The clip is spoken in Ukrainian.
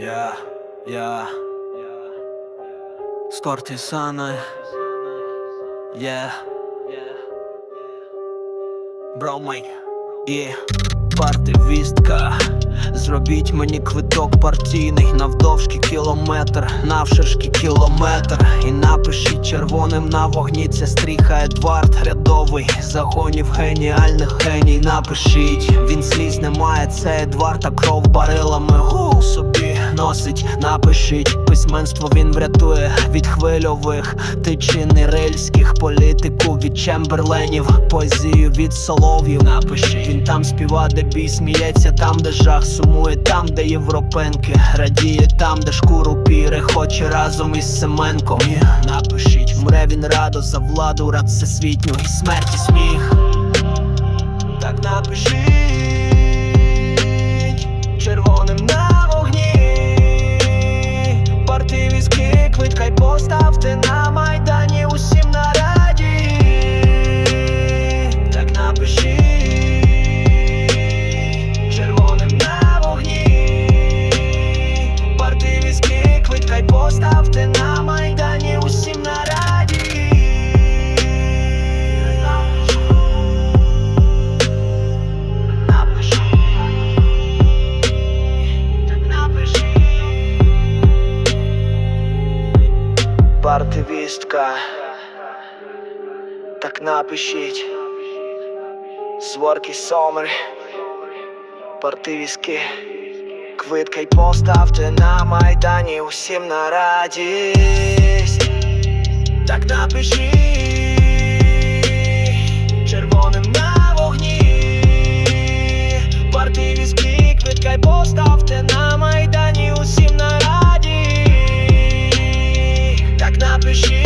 Я, я. З кортисаною Є. Бромай. І партивістка. Зробіть мені квиток партійний Навдовжки кілометр, навширшки кілометр. І напишіть червоним на вогні Це стріха Едвард рядовий. Загонів геніальних геній Напишіть, він сліз не має Це Едвард, а кров барилами. Гу носить, напишіть Письменство він врятує від хвильових Тичин рельських політику від Чемберленів Поезію від солов'їв. Напишіть, він там співа, де бій сміється Там, де жах сумує, там, де європенки Радіє там, де шкуру піре Хоче разом із Семенком. І Напишіть, мре він радо за владу, рад всесвітню і смерті сміх. Так напишіть Партивістка, так напишіть. Зворки сомери, партивістки, квитка й поставте на майдані усім на радість. Так напишіть. wish you